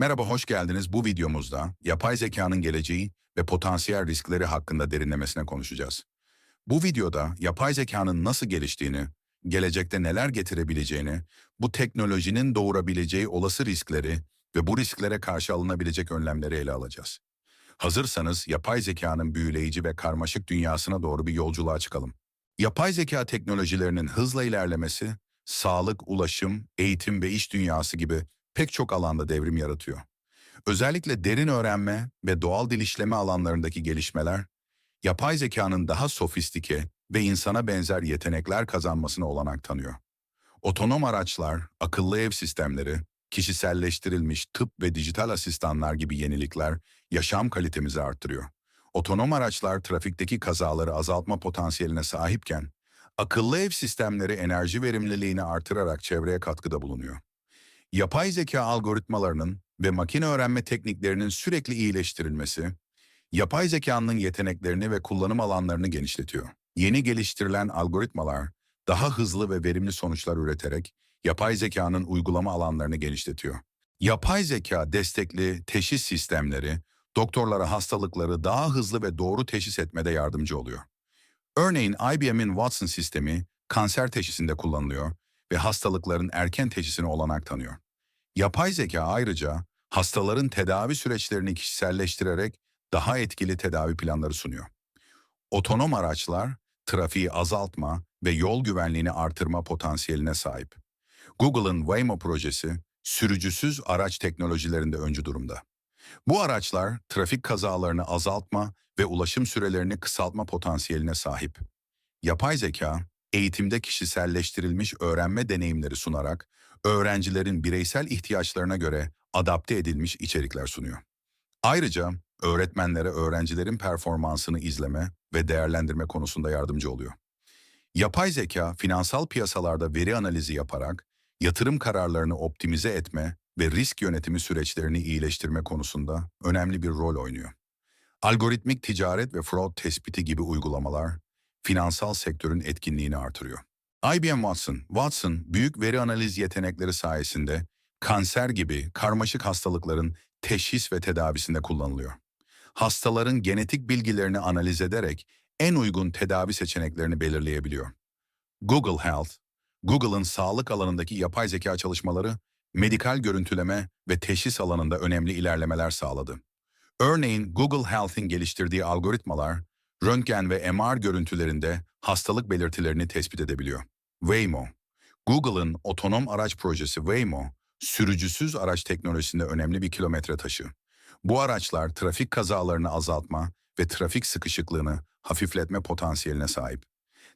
Merhaba, hoş geldiniz. Bu videomuzda yapay zekanın geleceği ve potansiyel riskleri hakkında derinlemesine konuşacağız. Bu videoda yapay zekanın nasıl geliştiğini, gelecekte neler getirebileceğini, bu teknolojinin doğurabileceği olası riskleri ve bu risklere karşı alınabilecek önlemleri ele alacağız. Hazırsanız yapay zekanın büyüleyici ve karmaşık dünyasına doğru bir yolculuğa çıkalım. Yapay zeka teknolojilerinin hızla ilerlemesi, sağlık, ulaşım, eğitim ve iş dünyası gibi pek çok alanda devrim yaratıyor. Özellikle derin öğrenme ve doğal dil işleme alanlarındaki gelişmeler, yapay zekanın daha sofistike ve insana benzer yetenekler kazanmasına olanak tanıyor. Otonom araçlar, akıllı ev sistemleri, kişiselleştirilmiş tıp ve dijital asistanlar gibi yenilikler yaşam kalitemizi arttırıyor. Otonom araçlar trafikteki kazaları azaltma potansiyeline sahipken, akıllı ev sistemleri enerji verimliliğini artırarak çevreye katkıda bulunuyor. Yapay zeka algoritmalarının ve makine öğrenme tekniklerinin sürekli iyileştirilmesi, yapay zekanın yeteneklerini ve kullanım alanlarını genişletiyor. Yeni geliştirilen algoritmalar daha hızlı ve verimli sonuçlar üreterek yapay zekanın uygulama alanlarını genişletiyor. Yapay zeka destekli teşhis sistemleri doktorlara hastalıkları daha hızlı ve doğru teşhis etmede yardımcı oluyor. Örneğin IBM'in Watson sistemi kanser teşhisinde kullanılıyor ve hastalıkların erken teşhisine olanak tanıyor. Yapay zeka ayrıca hastaların tedavi süreçlerini kişiselleştirerek daha etkili tedavi planları sunuyor. Otonom araçlar trafiği azaltma ve yol güvenliğini artırma potansiyeline sahip. Google'ın Waymo projesi sürücüsüz araç teknolojilerinde öncü durumda. Bu araçlar trafik kazalarını azaltma ve ulaşım sürelerini kısaltma potansiyeline sahip. Yapay zeka, eğitimde kişiselleştirilmiş öğrenme deneyimleri sunarak öğrencilerin bireysel ihtiyaçlarına göre adapte edilmiş içerikler sunuyor. Ayrıca öğretmenlere öğrencilerin performansını izleme ve değerlendirme konusunda yardımcı oluyor. Yapay zeka, finansal piyasalarda veri analizi yaparak yatırım kararlarını optimize etme ve risk yönetimi süreçlerini iyileştirme konusunda önemli bir rol oynuyor. Algoritmik ticaret ve fraud tespiti gibi uygulamalar finansal sektörün etkinliğini artırıyor. IBM Watson, Watson büyük veri analiz yetenekleri sayesinde kanser gibi karmaşık hastalıkların teşhis ve tedavisinde kullanılıyor. Hastaların genetik bilgilerini analiz ederek en uygun tedavi seçeneklerini belirleyebiliyor. Google Health, Google'ın sağlık alanındaki yapay zeka çalışmaları medikal görüntüleme ve teşhis alanında önemli ilerlemeler sağladı. Örneğin Google Health'in geliştirdiği algoritmalar, röntgen ve MR görüntülerinde hastalık belirtilerini tespit edebiliyor. Waymo, Google'ın otonom araç projesi Waymo, sürücüsüz araç teknolojisinde önemli bir kilometre taşı. Bu araçlar trafik kazalarını azaltma ve trafik sıkışıklığını hafifletme potansiyeline sahip.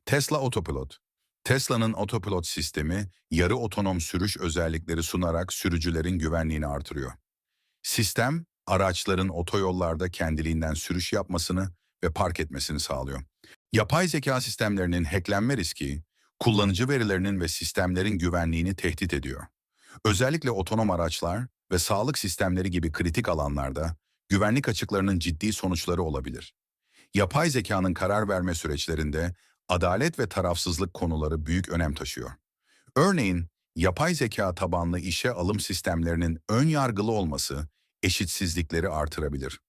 Tesla Autopilot, Tesla'nın Autopilot sistemi yarı otonom sürüş özellikleri sunarak sürücülerin güvenliğini artırıyor. Sistem, araçların otoyollarda kendiliğinden sürüş yapmasını ve park etmesini sağlıyor. Yapay zeka sistemlerinin hacklenme riski, kullanıcı verilerinin ve sistemlerin güvenliğini tehdit ediyor. Özellikle otonom araçlar ve sağlık sistemleri gibi kritik alanlarda güvenlik açıklarının ciddi sonuçları olabilir. Yapay zekanın karar verme süreçlerinde adalet ve tarafsızlık konuları büyük önem taşıyor. Örneğin, yapay zeka tabanlı işe alım sistemlerinin ön yargılı olması eşitsizlikleri artırabilir.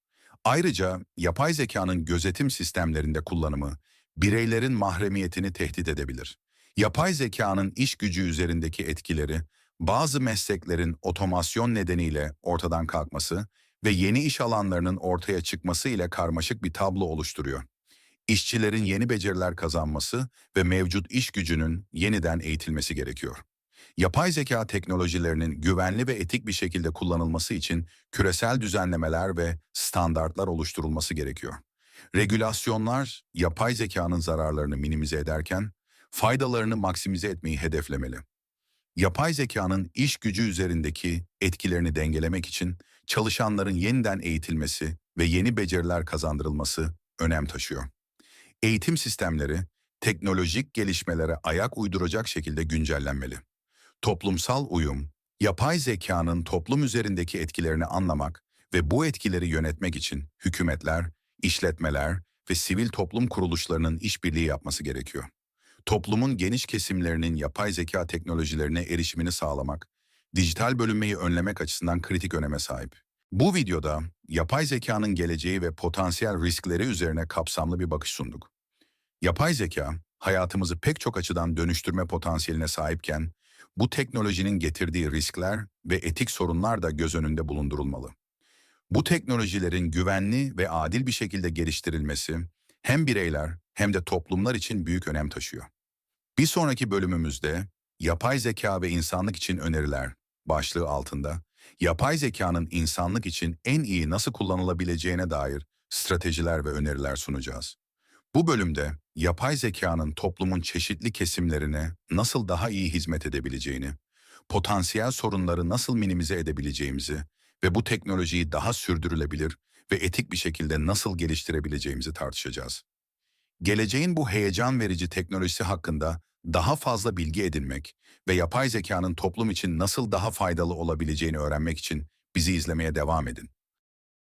Ayrıca yapay zekanın gözetim sistemlerinde kullanımı bireylerin mahremiyetini tehdit edebilir. Yapay zekanın iş gücü üzerindeki etkileri bazı mesleklerin otomasyon nedeniyle ortadan kalkması ve yeni iş alanlarının ortaya çıkması ile karmaşık bir tablo oluşturuyor. İşçilerin yeni beceriler kazanması ve mevcut iş gücünün yeniden eğitilmesi gerekiyor. Yapay zeka teknolojilerinin güvenli ve etik bir şekilde kullanılması için küresel düzenlemeler ve standartlar oluşturulması gerekiyor. Regülasyonlar yapay zekanın zararlarını minimize ederken faydalarını maksimize etmeyi hedeflemeli. Yapay zekanın iş gücü üzerindeki etkilerini dengelemek için çalışanların yeniden eğitilmesi ve yeni beceriler kazandırılması önem taşıyor. Eğitim sistemleri teknolojik gelişmelere ayak uyduracak şekilde güncellenmeli. Toplumsal uyum, yapay zekanın toplum üzerindeki etkilerini anlamak ve bu etkileri yönetmek için hükümetler, işletmeler ve sivil toplum kuruluşlarının işbirliği yapması gerekiyor. Toplumun geniş kesimlerinin yapay zeka teknolojilerine erişimini sağlamak, dijital bölünmeyi önlemek açısından kritik öneme sahip. Bu videoda yapay zekanın geleceği ve potansiyel riskleri üzerine kapsamlı bir bakış sunduk. Yapay zeka, hayatımızı pek çok açıdan dönüştürme potansiyeline sahipken, bu teknolojinin getirdiği riskler ve etik sorunlar da göz önünde bulundurulmalı. Bu teknolojilerin güvenli ve adil bir şekilde geliştirilmesi hem bireyler hem de toplumlar için büyük önem taşıyor. Bir sonraki bölümümüzde yapay zeka ve insanlık için öneriler başlığı altında yapay zekanın insanlık için en iyi nasıl kullanılabileceğine dair stratejiler ve öneriler sunacağız. Bu bölümde yapay zekanın toplumun çeşitli kesimlerine nasıl daha iyi hizmet edebileceğini, potansiyel sorunları nasıl minimize edebileceğimizi ve bu teknolojiyi daha sürdürülebilir ve etik bir şekilde nasıl geliştirebileceğimizi tartışacağız. Geleceğin bu heyecan verici teknolojisi hakkında daha fazla bilgi edinmek ve yapay zekanın toplum için nasıl daha faydalı olabileceğini öğrenmek için bizi izlemeye devam edin.